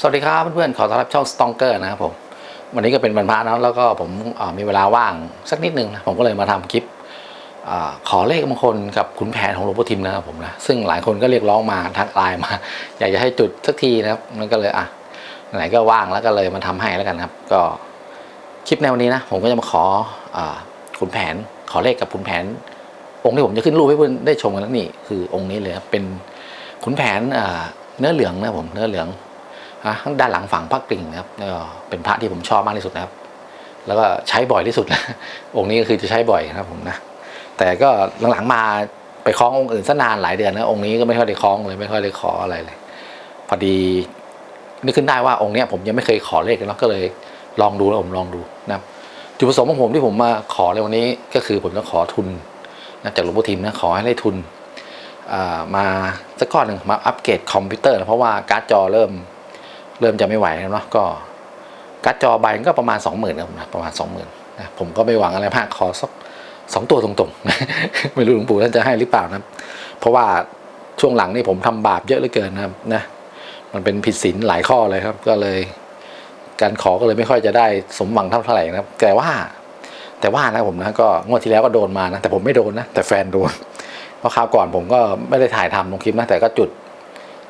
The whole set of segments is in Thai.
สวัสดีครับเพื่อนๆ ขอต้อนรับช่อง Stonker นะครับผม วันนี้ก็เป็นวันพระนะแล้วก็ผมมีเวลาว่างสักนิดนึงนะผมก็เลยมาทำคลิปอขอเลขมงคลกับขุนแผนของหลวงพ่อทิมนะครับผมนะซึ่งหลายคนก็เรียกร้องมาทักไลน์มา อยากจะให้จุดสักทีนะครับมันก็เลยอะไหนก็ว่างแล้วก็เลยมาทำให้แล้วกันครับ ก็คลิปในวันนี้นะผมก็จะมาขออขุนแผน ขอเลขกับขุนแผน องค์ที่ผมจะขึ้นรูปให้เพื่อนได้ชมกันแล้วนี่คือองค์นี้เลยครับเป็นขุนแผนเนื้อเหลืองนะผมเนื้อเหลือง อะข้างด้านหลังฝั่งพระกริ่งนะครับเป็นพระที่ผมชอบมากที่สุดนะครับ แล้วก็ใช้บ่อยที่สุดนะองค์นี้ก็คือจะใช้บ่อยนะครับผมนะแต่ก็หลังๆมาไปคล้ององค์อื่นซะนานหลายเดือนนะองค์นี้ก็ไม่ค่อยได้คล้องเลยไม่ค่อยได้ขออะไรเลย พอดีนึกขึ้นได้ว่าองค์นี้ผมยังไม่เคยขอเลขเลยเนะก็เลยลองดูแล้วผมลองดูนะครับจุดประสงค์ของผมที่ผมมาขอในวันนี้ก็คือผมจะขอทุนนะจากหลวงพ่อทิมนะขอให้ได้ทุนมาสักก้อนหนึ่งมาอัปเกรดคอมพิวเตอร์นะเพราะว่าการ์ดจอเริ่ม เริ่มจะไม่ไหวแล้วเนาะก็การ์ดจอใบก็ประมาณสองหมื่นนะประมาณสองหมื่นนะผมก็ไม่หวังอะไรมากขอสักสองตัวตรงๆ ไม่รู้หลวงปู่ท่านจะให้หรือเปล่านะเพราะว่าช่วงหลังนี่ผมทำบาปเยอะเหลือเกินนะครับนะมันเป็นผิดศีลหลายข้อเลยครับ ก็เลย การขอก็เลยไม่ค่อยจะได้สมหวังเท่าไหร่นะครับ แต่ว่า แต่ว่านะผมนะก็งวดที่แล้วก็โดนมานะแต่ผมไม่โดนนะแต่แฟนโดนเพราะคราวก่อนผมก็ไม่ได้ถ่ายทำลงคลิปนะแต่ก็จุด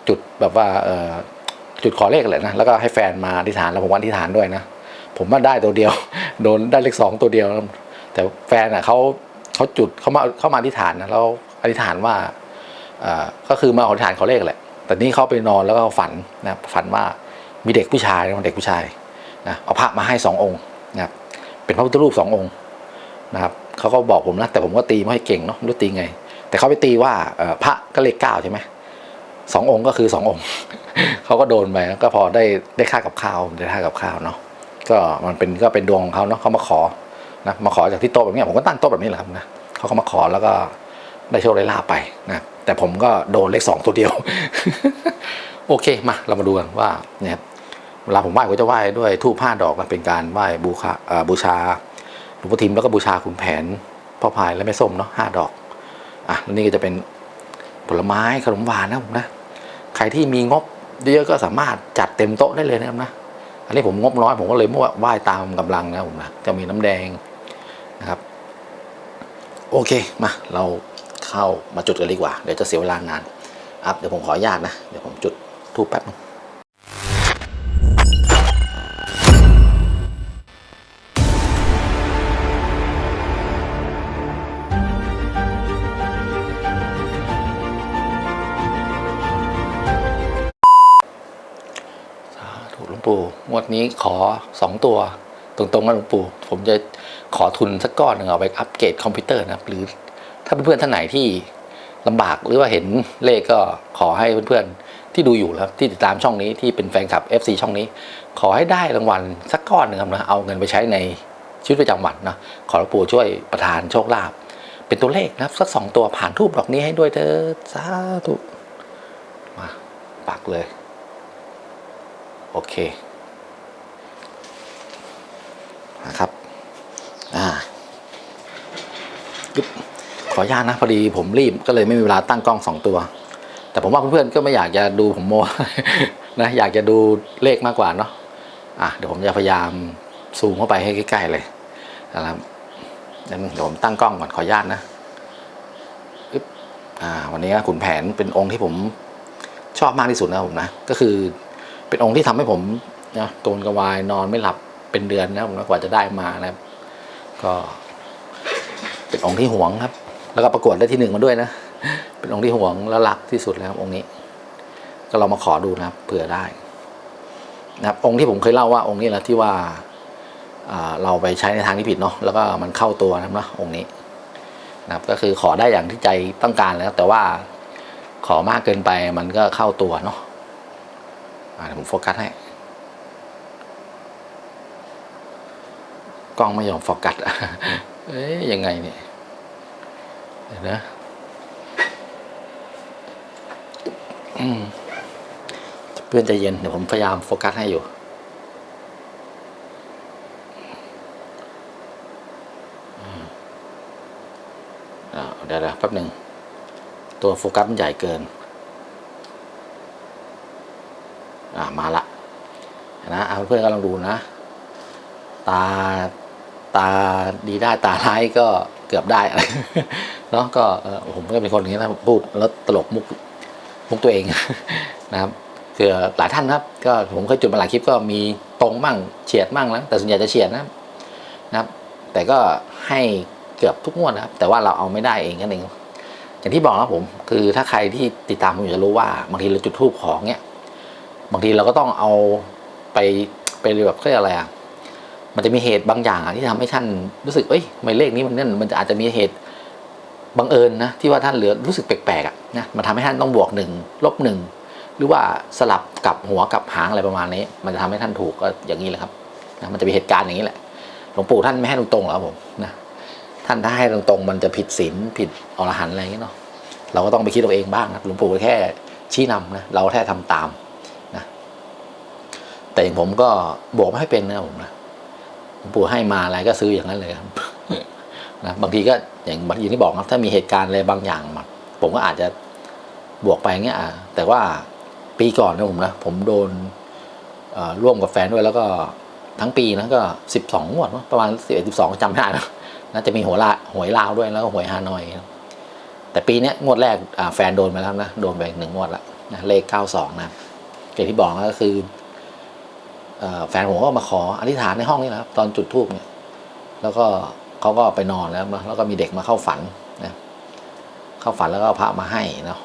จุดแบบว่าเออ จุดขอเลขเลยนะแล้วก็ให้แฟนมาอธิษฐานแล้วผมก็อธิษฐานด้วยนะผมมาได้ตัวเดียว โดนได้เลขสองตัวเดียว แต่แฟนอะเขาเขาจุดเขามาเขามาอธิษฐานนะแล้วอธิษฐานว่าอ่าก็คือมาอธิษฐานขอเลขแหละแต่นี่เขาไปนอนแล้วก็ฝันนะฝันว่ามีเด็กผู้ชายนะเด็กผู้ชายนะเอาพระมาให้สององค์นะครับเป็นพระพุทธรูปสององค์นะครับเขาก็บอกผมนะแต่ผมก็ตีไม่ให้เก่งเนาะรู้ตีไง แต่เขาไปตีว่าพระก็เลขเก้าใช่ไหม สององค์ก็คือสององค์เขาก็โดนไปก็พอได้ได้ค่ากับข้าวได้ค่ากับข้าวเนาะก็มันเป็นก็เป็นดวงของเขาเนาะเขามาขอนะมาขอจากที่โต๊ะแบบนี้ผมก็ตั้งโต๊ะแบบนี้แหละครับนะเขาก็มาขอแล้วก็ได้โชคได้ลาภไปนะแต่ผมก็โดนเลขสองตัวเดียว โอเคมาเรามาดูกันว่าเนี่ยเวลาผมไหว้ก็จะไหว้ด้วยทูปห้าดอกนะเป็นการไหว้บูชาบูชาหลวงพ่อทิมแล้วก็บูชาขุนแผนพ่อพายและแม่ส้มเนาะห้าดอกอะแล้วนี่ก็จะเป็นผลไม้ขนมหวานนะผมนะ ใครที่มีงบเยอะก็สามารถจัดเต็มโต๊ะได้เลยนะครับนะอันนี้ผมงบน้อยผมก็เลยมั่วไหว้ตามกำลังนะผมนะจะมีน้ำแดงนะครับ โอเคมาเราเข้ามาจุดกันดีกว่า เดี๋ยวจะเสียเวลานานอัพเดี๋ยวผมขออนุญาตนะ เดี๋ยวผมจุดทูบแป๊บนึง งวดนี้ขอสองตัว ตรงๆนะหลวงปู่ ผมจะขอทุนสักก้อนหนึ่งเอาไปอัปเกรดคอมพิวเตอร์นะครับ หรือถ้าเพื่อนๆท่านไหนที่ลำบากหรือว่าเห็นเลขก็ขอให้เพื่อนๆที่ดูอยู่แล้วที่ติดตามช่องนี้ที่เป็นแฟนคลับ FC ช่องนี้ ขอให้ได้รางวัลสักก้อนหนึ่งครับนะเอาเงินไปใช้ในชีวิตประจำวันนะขอหลวงปู่ช่วยประทานโชคลาภเป็นตัวเลขนะครับสักสองตัวผ่านทูบดอกนี้ให้ด้วยเถิดสาธุมาปักเลย โอเค นะครับอ่าขออนุญาตนะพอดีผมรีบก็เลยไม่มีเวลาตั้งกล้องสองตัว แต่ผมว่าเพื่อนๆก็ไม่อยากจะดูผมโมนะอยากจะดูเลขมากกว่าเนาะอะเดี๋ยวผมจะพยายามซูมเข้าไปให้ใกล้ๆเลยนะครับเดี๋ยวผมตั้งกล้องก่อนขออนุญาตนะอึ๊บอ่าวันนี้ขุนแผนเป็นองค์ที่ผมชอบมากที่สุดนะผมนะ ก็คือเป็นองค์ที่ทำให้ผมนะโกนกระวายนอนไม่หลับ เป็นเดือนนะผมนะกว่าจะได้มานะครับ ก็เป็นองค์ที่หวงครับ แล้วก็ประกวดได้ที่หนึ่งมาด้วยนะ เป็นองค์ที่หวงและรักที่สุดแล้วองค์นี้ ก็เรามาขอดูนะครับเผื่อได้นะครับองค์ที่ผมเคยเล่าว่าองค์นี้แหละที่ว่าเราไปใช้ในทางที่ผิดเนาะแล้วก็มันเข้าตัวนะครับนะองค์นี้นะครับ ก็คือขอได้อย่างที่ใจต้องการแล้ว แต่ว่าขอมากเกินไปมันก็เข้าตัวเนาะเดี๋ยวผมโฟกัสให้ กล้องไม่ยอมโฟกัสเอ๊ยยังไงเนี่ยเดี๋ยวนะอืมเพื่อนใจเย็นเดี๋ยวผมพยายามโฟกัสให้อยู่เดี๋ยวๆแป๊บหนึ่ง ตัวโฟกัสมันใหญ่เกิน อ่ามาละนะเอาเพื่อนก็ลองดูนะ ตา ตาดีได้ตาร้ายก็เกือบได้เนาะก็ผมก็เป็นคนอย่างนี้นะพูดแล้วตลกมุกมุกตัวเองนะครับคือหลายท่านนะครับ ก็ผมเคยจุดมาหลายคลิปก็มีตรงมั่งเฉียดมั่งแล้วแต่ส่วนใหญ่จะเฉียดนะนะครับ แต่ก็ให้เกือบทุกงวดนะครับ แต่ว่าเราเอาไม่ได้เองนั่นเองอย่างที่บอกนะผมคือถ้าใครที่ติดตามผมจะรู้ว่าบางทีเราจุดทูบของเนี่ยบางทีเราก็ต้องเอาไปไปแบบเรียกอะไรอะ มันจะมีเหตุบางอย่างที่ทำให้ท่านรู้สึกเอ้ยทำไมเลขนี้มันนั่นมันอาจจะมีเหตุบังเอิญนะที่ว่าท่านเหลือรู้สึกแปลกๆอะนะมันทำให้ท่านต้องบวกหนึ่งลบหนึ่งหรือว่าสลับกับหัวกับหางอะไรประมาณนี้ มันจะทำให้ท่านถูกก็อย่างนี้แหละครับนะมันจะมีเหตุการณ์อย่างนี้แหละหลวงปู่ท่านไม่ให้ตรงๆหรอผมนะท่านถ้าให้ตรงๆมันจะผิดศีลผิดอรหันต์อะไรอย่างเงี้ยเนาะเราก็ต้องไปคิดเอาเองบ้างนะหลวงปู่แค่ชี้นำนะเราแค่ทำตามนะแต่อย่างผมก็บวกไม่ให้เป็นนะผมนะ ปู่ให้มาอะไรก็ซื้ออย่างนั้นเลยครับนะบางทีก็อย่างบางทีที่บอกครับ ถ้ามีเหตุการณ์อะไรบางอย่างมาผมก็อาจจะบวกไปเงี้ยแต่ว่าปีก่อนนะผมนะผมโดนร่วมกับแฟนด้วยแล้วก็ทั้งปีนะก็สิบสองงวดประมาณสิบเอ็ดสิบสองจำไม่ได้นะน่าจะมีหัวลาหวยลาวด้วยแล้วก็หวยฮานอยนะแต่ปีนี้งวดแรกแฟนโดนไปแล้วนะโดนไปหนึ่งงวดละนะเลขเก้าสองนะอย่างที่บอกก็คือ แฟนผมก็มาขออธิษฐานในห้องนี่แหละครับตอนจุดธูปเนี่ย แล้วก็เขาก็ไปนอนแล้วแล้วก็มีเด็กมาเข้าฝันนะเข้าฝันแล้วก็เอาพระมาให้เนาะ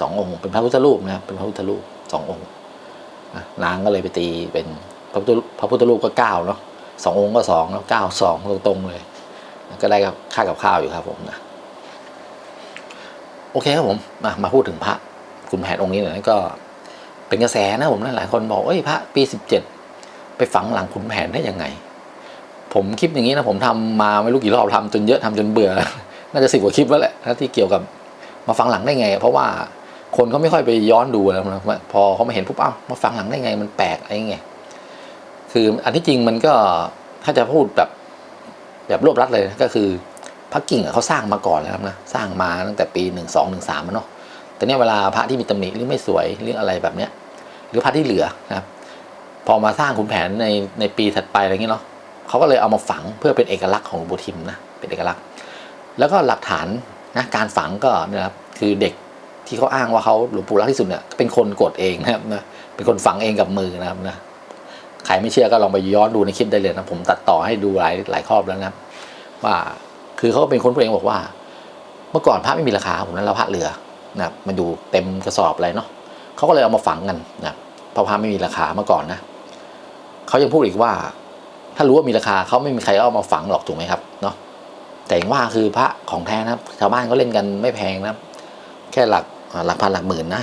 สององค์เป็นพระพุทธรูปนะเป็นพระพุทธรูปสององค์นางก็เลยไปตีเป็นพระพุทธรูปพระพุทธรูปก็เก้าเนาะสององค์ก็สองแล้วเก้าสองตรงๆเลย ก็ได้กับค่ากับข้าวอยู่ครับผมนะโอเคครับผมมามาพูดถึงพระคุณแผนองค์นี้หน่อยก็เป็นกระแสนะผมนะหลายคนบอกเอ้ยพระปีสิบเจ็ด ไปฝังหลังขุนแผนได้ยังไง ผมคลิปอย่างนี้นะผมทำมาไม่รู้กี่รอบทำจนเยอะทำจนเบื่อ น่าจะสิบกว่าคลิปแล้วแหละที่เกี่ยวกับมาฝังหลังได้ไง เพราะว่าคนเขาไม่ค่อยไปย้อนดูแล้วนะพอเขามาเห็นปุ๊บอ้าวมาฝังหลังได้ไงมันแปลกอะไรเงี้ยคืออันที่จริงมันก็ถ้าจะพูดแบบแบบรวบรัดเลยก็คือพระกิ่งเขาสร้างมาก่อนแล้วนะสร้างมาตั้งแต่ปีหนึ่งสองหนึ่งสามเนาะแต่เนี่ยเวลาพระที่มีตำหนิหรือไม่สวยหรืออะไรแบบเนี้ย หรือพระที่เหลือนะครับ พอมาสร้างขุนแผนในในปีถัดไปอะไรเงี้ยเนาะเขาก็เลยเอามาฝังเพื่อเป็นเอกลักษณ์ของหลวงปู่ทิมนะเป็นเอกลักษณ์ แล้วก็หลักฐานนะการฝังก็นะครับคือเด็กที่เขาอ้างว่าเขาหลวงปู่รักที่สุดเนี่ยเป็นคนกดเองนะครับนะเป็นคนฝังเองกับมือนะครับนะใครไม่เชื่อก็ลองไปย้อนดูในคลิปได้เลยนะผมตัดต่อให้ดูหลายหลายครอบแล้วนะครับว่าคือเขาเป็นคนพูดเองบอกว่า เมื่อก่อนพระไม่มีราคาผมนั้นเราพระเหลือนะครับมันอยู่เต็มกระสอบอะไรเนาะเขาก็เลยเอามาฝังกันนะเพราะพระไม่มีราคาเมื่อก่อนนะ เขายังพูดอีกว่า ถ้ารู้ว่ามีราคาเขาไม่มีใครเอามาฝังหรอกถูกไหมครับเนาะแต่อย่างว่าคือพระของแท้นะครับ ชาวบ้านก็เล่นกันไม่แพงนะแค่หลักหลักพันหลักหมื่นนะ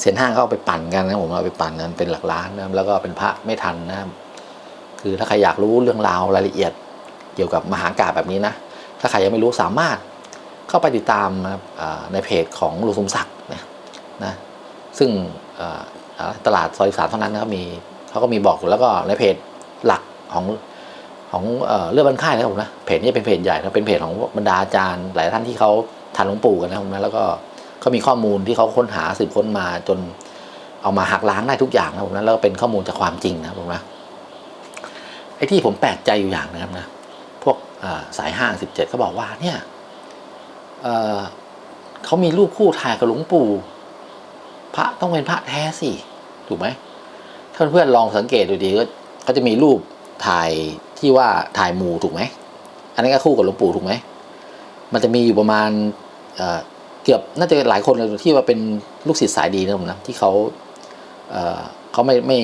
เซ็นห้างเขาเอาไปปั่นกันนะผมเอาไปปั่นกันเป็นหลักล้านนะแล้วก็เป็นพระไม่ทันนะครับคือถ้าใครอยากรู้เรื่องราวรายละเอียด เกี่ยวกับมหากาพย์แบบนี้นะถ้าใครยังไม่รู้สามารถเข้าไปติดตามนะครับในเพจของลุงสมศักดิ์นะนะซึ่งตลาดซอยสามเท่านั้นนะครับมี เขาก็มีบอกอยู่แล้วก็ในเพจหลักของของเรื่องบันค่ายนะผมนะเพจนี้เป็นเพจใหญ่นะเป็นเพจของบรรดาอาจารย์หลายท่านที่เขาทันหลวงปู่กันนะผมนะแล้วก็เขามีข้อมูลที่เขาค้นหาสืบค้นมาจนเอามาหักล้างได้ทุกอย่างนะผมนะแล้วก็เป็นข้อมูลจากความจริงนะผมนะไอ้ที่ผมแปลกใจอยู่อย่างนะครับนะพวกสายห้างสิบเจ็ดเขาบอกว่าเนี่ยเเขามีรูปคู่ถ่ายกับหลวงปู่ พระต้องเป็นพระแท้สิ ถูกไหม ถ้าเพื่อนๆลองสังเกตดูดีก็เขาจะมีรูปถ่ายที่ว่าถ่ายหมู่ถูกไหม อันนี้นก็คู่กับหลวงปู่ถูกไหม มันจะมีอยู่ประมาณเเกือบน่าจะหลายคนเลยที่ว่าเป็นลูกศิษย์สายดีนะผมนะที่เขาเเขาไม่ไม่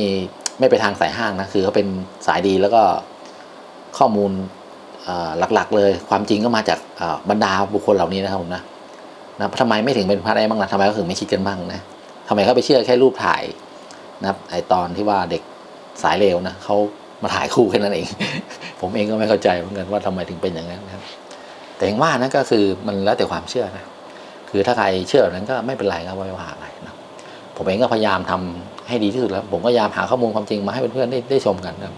ไม่ไปทางสายห้างนะคือเขาเป็นสายดีแล้วก็ข้อมูลหลักๆ เลยความจริงก็มาจากบรรดาบุคคลเหล่านี้นะครับผมนะนะทำไมไม่ถึงเป็นพระได้บ้างล่ะทำไมเขาถึงไม่คิดกันบ้างนะทำไมเขาไปเชื่อแค่รูปถ่าย นะครับไอตอนที่ว่าเด็กสายเลวนะเขามาถ่ายคู่แค่นั้นเอง ผมเองก็ไม่เข้าใจเหมือนกันว่าทำไมถึงเป็นอย่างนั้นนะครับ แต่อย่างว่านะก็คือมันแล้วแต่ความเชื่อนะคือถ้าใครเชื่อแบบนั้นก็ไม่เป็นไรก็ไม่ว่าอะไรนะผมเองก็พยายามทำให้ดีที่สุดแล้ว ผมก็พยายามหาข้อมูลความจริงมาให้เพื่อนๆได้ได้ชมกันนะ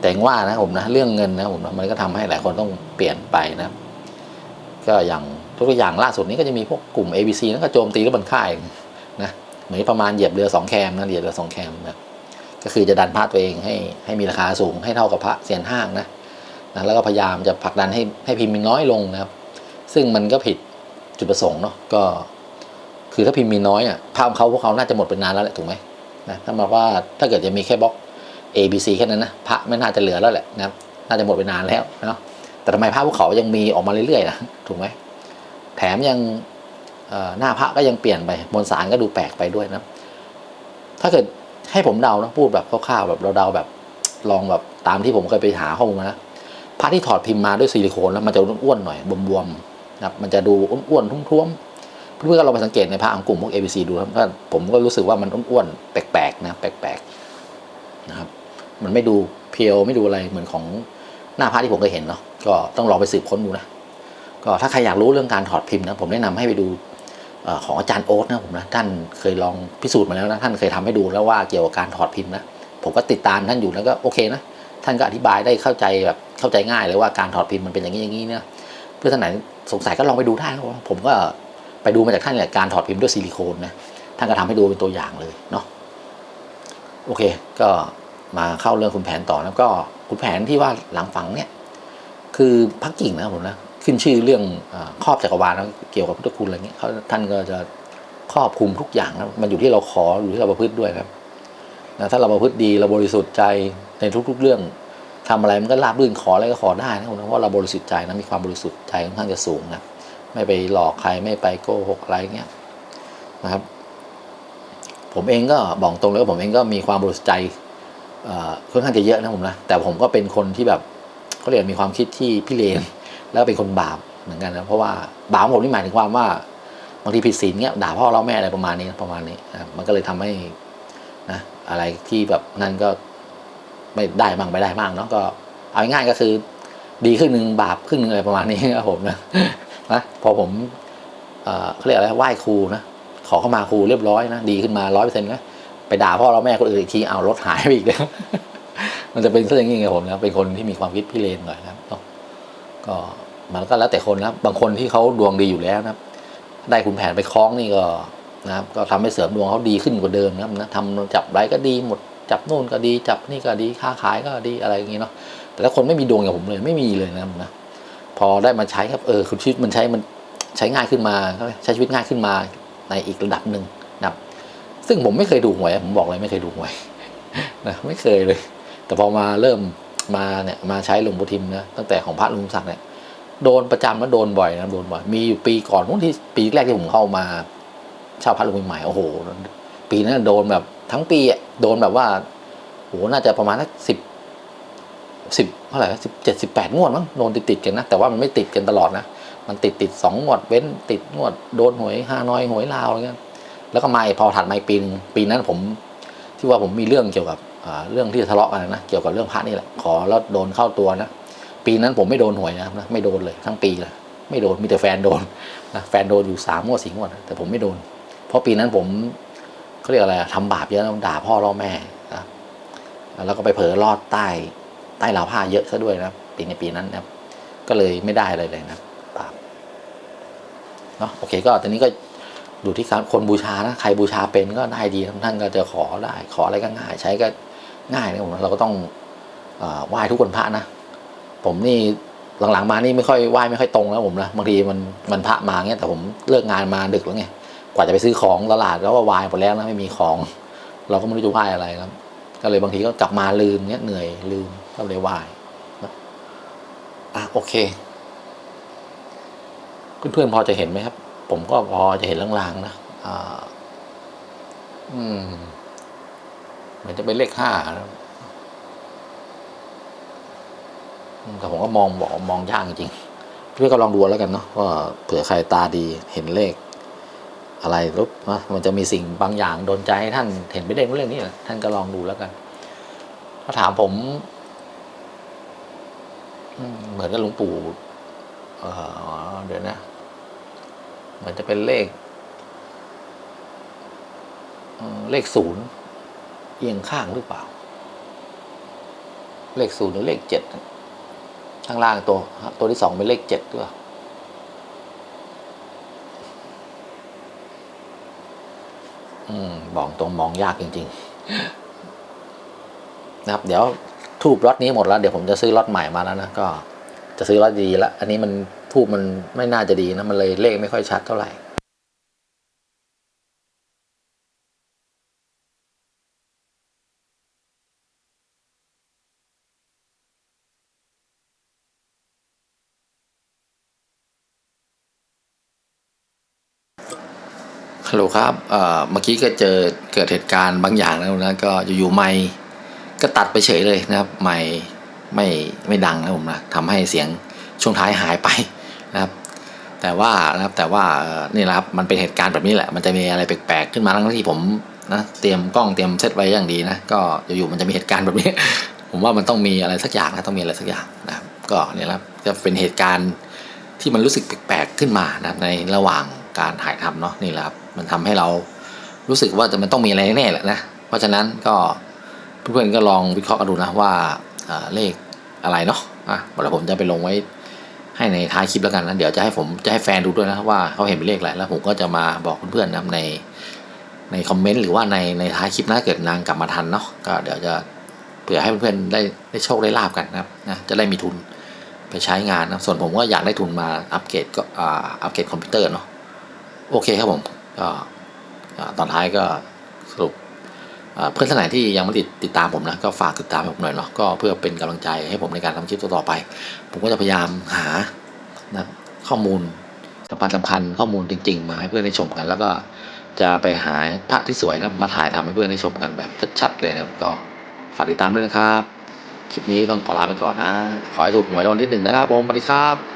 แต่อย่างว่านะผมนะเรื่องเงินนะผมนะมันก็ทำให้หลายคนต้องเปลี่ยนไปนะก็อย่างตัวอย่างล่าสุดนี้ก็จะมีพวกกลุ่ม ABC นั่นก็โจมตีรถบรรค่าย เหมือนประมาณเหยียบเรือสองแคมนะเหยียบเรือสองแคมนะก็คือจะดันพระตัวเองให้ให้มีราคาสูงให้เท่ากับพระเซียนห้างนะนะแล้วก็พยายามจะผลักดันให้ให้พิมพ์มีน้อยลงนะครับ ซึ่งมันก็ผิดจุดประสงค์เนาะก็ คือถ้าพิมพ์มีน้อยอะภาพเขาพวกเขาน่าจะหมดไปนานแล้วแหละถูกไหมนะถ้ามาว่าถ้าเกิดจะมีแค่บล็อก A B C แค่นั้นนะพระไม่น่าจะเหลือแล้วแหละนะครับน่าจะหมดไปนานแล้วเนาะแต่ทำไมภาพพวกเขายังมีออกมาเรื่อยๆนะถูกไหมแถมยัง หน้าพระก็ยังเปลี่ยนไปมวลสารก็ดูแปลกไปด้วยนะ ถ้าเกิดให้ผมเดานะพูดแบบคร่าวๆแบบเราเดาแบบลองแบบตามที่ผมเคยไปหาข้อมูลมานะพระที่ถอดพิมพ์มาด้วยซิลิโคนแล้วมันจะอ้วนๆหน่อยบวมๆนะครับมันจะดูอ้วนๆท้วมๆเพื่อนๆก็ลองไปสังเกตในพระอังกลุ่มพวก ABC ดูครับผมก็รู้สึกว่ามันอ้วนๆแปลกๆนะแปลกๆนะครับ มันไม่ดูเพียวไม่ดูอะไรเหมือนของหน้าพระที่ผมเคยเห็นเนาะก็ต้องลองไปสืบค้นดูนะก็ถ้าใครอยากรู้เรื่องการถอดพิมพ์นะผมแนะนำให้ไปดู ของอาจารย์โอ๊ตนะผมนะท่านเคยลองพิสูจน์มาแล้วนะท่านเคยทำให้ดูแล้วว่าเกี่ยวกับการถอดพิมพ์นะผมก็ติดตามท่านอยู่แล้วก็โอเคนะท่านก็อธิบายได้เข้าใจแบบเข้าใจง่ายเลยว่าการถอดพิมพ์มันเป็นอย่างนี้อย่างนี้นะเพื่อท่านไหนสงสัยก็ลองไปดูได้นะผมก็ไปดูมาจากท่านแหละการถอดพิมพ์ด้วยซิลิโคนนะท่านก็ทำให้ดูเป็นตัวอย่างเลยเนาะโอเค ก็มาเข้าเรื่องคุณแผนต่อแล้วก็คุณแผนที่ว่าหลังฝังเนี่ยคือพักกิ่งนะผมนะ ขึ้นชื่อเรื่องอครอบจักรวาลแล้วเกี่ยวกับพุทธคุณอะไรเงี้ยเขาท่านก็จะครอบคลุมทุกอย่างนะมันอยู่ที่เราขออยู่ที่เราประพฤติด้วยครับนะถ้าเราประพฤติดีเราบริสุทธิ์ใจในทุก ๆ เรื่องทำอะไรมันก็ราบรื่นขออะไรก็ขอได้นะผมนะเพราะเราบริสุทธิ์ใจนะมีความบริสุทธิ์ใจค่อนข้างจะสูงนะไม่ไปหลอกใครไม่ไปโกหกอะไรเงี้ยนะครับ ผมเองก็บอกตรงเลยว่าผมเองก็มีความบริสุทธิ์ใจค่อนข้างจะเยอะนะผมนะแต่ผมก็เป็นคนที่แบบเขาเรียกมีความคิดที่พิเรน แล้วเป็นคนบาปเหมือนกันนะเพราะว่าบาปของผมนี่หมายถึงความว่าบางทีผิดศีลเงี้ยด่าพ่อเราแม่อะไรประมาณนี้ประมาณนี้นะมันก็เลยทำให้นะอะไรที่แบบนั่นก็ไม่ได้บ้างไม่ได้บ้างเนาะก็เอาง่ายๆก็คือ ดีครึ่งหนึ่งบาปครึ่งหนึ่งอะไรประมาณนี้ครับผมนะนะพอผมเอ่อเขาเรียกอะไรไหว้ครูนะขอเข้ามาครูเรียบร้อยนะดีขึ้นมาร้อยเปอร์เซ็นต์นะไปด่าพ่อเราแม่คนอื่นอีกทีเอารถหายไปอีกแล้วมันจะเป็นเรื่องอย่างนี้ไงผมนะเป็นคนที่มีความคิดพิเรนหน่อยนะก็ มันก็แล้วแต่คนนะบางคนที่เขาดวงดีอยู่แล้วนะครับ ได้คุณแผนไปคล้องนี่ก็นะครับ ก็ทำให้เสริมดวงเขาดีขึ้นกว่าเดิมนะครับนะทำจับไรก็ดีหมดจับนู่นก็ดี จับนี่ก็ดีค้าขายก็ดีอะไรอย่างนี้เนาะแต่ถ้าคนไม่มีดวงอย่างผมเลยไม่มีเลยนะครับนะพอได้มาใช้ครับเออคุณชีวิตมันใช้มันใช้ง่ายขึ้นมาใช้ชีวิตง่ายขึ้นมาในอีกระดับหนึ่งนะครับ ซึ่งผมไม่เคยดูหวยผมบอกเลยไม่เคยดูหวยนะไม่เคยเลย แต่พอมาเริ่มมาเนี่ยมาใช้หลวงปู่ทิมนะตั้งแต่ของพระลุงศักดิ์เนี่ย โดนประจำแล้วโดนบ่อยนะโดนบ่อย มีอยู่ปีก่อนพวกที่ปีแรกที่ผมเข้ามาเช่าพระลุงใหม่โอ้โห ปีนั้นโดนแบบทั้งปีอะโดนแบบว่าโหน่าจะประมาณสักสิบสิบเท่าไหร่สิบเจ็ดสิบแปดงวดมั้งโดนติดๆกันนะ แต่ว่ามันไม่ติดกันตลอดนะ มันติดติดสองงวดเว้นติดงวดโดนหวยฮานอยหวยลาวอะไรเงี้ยแล้วก็มาพอถัดมาอีกปีนึงปีนั้นผม ที่ว่าผมมีเรื่องเกี่ยวกับเรื่องที่ทะเลาะกันนะเกี่ยวกับเรื่องพระนี่แหละขอแล้วโดนเข้าตัวนะ ปีนั้นผมไม่โดนหวยนะครับไม่โดนเลยทั้งปีเลยไม่โดนมีแต่แฟนโดนนะแฟนโดนอยู่สามงวดสี่งวดแต่ผมไม่โดน เพราะปีนั้นผมเขาเรียกอะไรอะทำบาปเยอะนะด่าพ่อล่อแม่นะแล้วก็ไปเผลอลอดใต้ใต้ราวผ้าเยอะซะด้วยนะปีในปีนั้นนะก็เลยไม่ได้อะไรเลยนะบาปเนาะโอเคก็ตอนนี้ก็อยู่ที่การคนบูชานะใครบูชาเป็นก็ได้ดีท่านก็จะขอได้ขออะไรก็ง่าย ใช้ก็ง่ายนะผมเราก็ต้องไหว้ทุกวันพระนะ ผมนี่หลังๆมานี่ไม่ค่อยไหว้ไม่ค่อยตรงแล้วผมนะบางทีมันมันพระมาเงี้ยแต่ผมเลิกงานมาดึกแล้วไงกว่าจะไปซื้อของตลาดแล้วก็วายหมดแล้วนะไม่มีของ เราก็ไม่รู้จะไหว้อะไรครับ ก็เลยบางทีก็กลับมาลืมเงี้ยเหนื่อยลืมก็เลยไหว้นะอะโอเคเพื่อนๆพอจะเห็นไหมครับ ผมก็พอจะเห็นลางๆนะอ่าอืมเหมือนจะเป็นเลขห้านะอืม แต่ผมก็มองบอกมองยากจริงเพื่อนก็ลองดูแล้วกันเนาะว่าเผื่อใครตาดีเห็นเลข อะไรรูปนะมันจะมีสิ่งบางอย่างโดนใจให้ท่านเห็นไปได้เรื่องนี้ท่านก็ลองดูแล้วกันถ้าถามผมเหมือนกับหลวงปู่เดี๋ยวนะเหมือนจะเป็นเลข เลขศูนย์เอียงข้างหรือเปล่า เลขศูนย์หรือเลขเจ็ด ข้างล่างตัวตัวที่สองเป็นเลขเจ็ดด้วยอืมบอกตรงมองยากจริง ๆ นะครับ เดี๋ยวทูบล็อตนี้หมดแล้ว เดี๋ยวผมจะซื้อล็อตใหม่มาแล้วนะก็จะซื้อล็อตดีแล้วอันนี้มันทูบมันไม่น่าจะดีนะมันเลยเลขไม่ค่อยชัดเท่าไหร่ ฮั ลครับเอ่อเมื่อกี้ก็เจอเกิดเหตุการณ์บางอย่างแล้วนะก็อยู่ๆไม่ก็ตัดไปเฉยเลยนะครับ ไม่ไม่ไม่ดังนะผมนะทำให้เสียงช่วงท้ายหายไปนะครับ แต่ว่านะครับแต่ว่านี่แหละครับ มันเป็นเหตุการณ์แบบนี้แหละ มันจะมีอะไรแปลกๆขึ้นมาทั้งที่ผมนะเตรียมกล้องเตรียมเซตไว้อย่างดีนะก็อยู่ๆมันจะมีเหตุการณ์แบบนี้ ผมว่ามันต้องมีอะไรสักอย่างนะต้องมีอะไรสักอย่างนะครับ ก็เนี่ยแหละจะเป็นเหตุการณ์ที่มันรู้สึกแปลกๆขึ้นมานะในระหว่าง การถ่ายทำเนาะนี่แหละครับมันทำให้เรารู้สึกว่าจะมันต้องมีอะไรแน่แหละนะเพราะฉะนั้นก็เพื่อนๆก็ลองวิเคราะห์ดูนะว่าเลขอะไรเนาะอะเดี๋ยวผมจะไปลงไว้ให้ในท้ายคลิปแล้วกันนะเดี๋ยวจะให้ผมจะให้แฟนดูด้วยนะว่าเขาเห็นเป็นเลขอะไรแล้วผมก็จะมาบอกเพื่อนๆนะในในคอมเมนต์หรือว่าในในท้ายคลิปนะเกิดนางกลับมาทันเนาะก็เดี๋ยวจะเผื่อให้เพื่อนๆได้ได้โชคได้ลาบกันนะครับนะจะได้มีทุนไปใช้งานนะส่วนผมก็อยากได้ทุนมาอัปเกรดก็อัปเกรดคอมพิวเตอร์เนาะ โอเคครับผมก็ตอนท้ายก็สรุปเพื่อนท่านไหนที่ยังไม่ติดติดตามผมนะก็ฝากติดตามผมหน่อยเนาะก็เพื่อเป็นกำลังใจให้ผมในการทำคลิปต่อๆไป ผมก็จะพยายามหานะข้อมูลสำคัญสำคัญข้อมูลจริง ๆ มาให้เพื่อนได้ชมกัน แล้วก็จะไปหาภาพที่สวยแล้วมาถ่ายทำให้เพื่อนได้ชมกันแบบชัดๆเลยนะก็ฝากติดตามด้วยนะครับ คลิปนี้ต้องขอลาไปก่อนนะ ขอให้ถูกหวยรางวัลที่หนึ่งนะครับผมสวัสดีครับ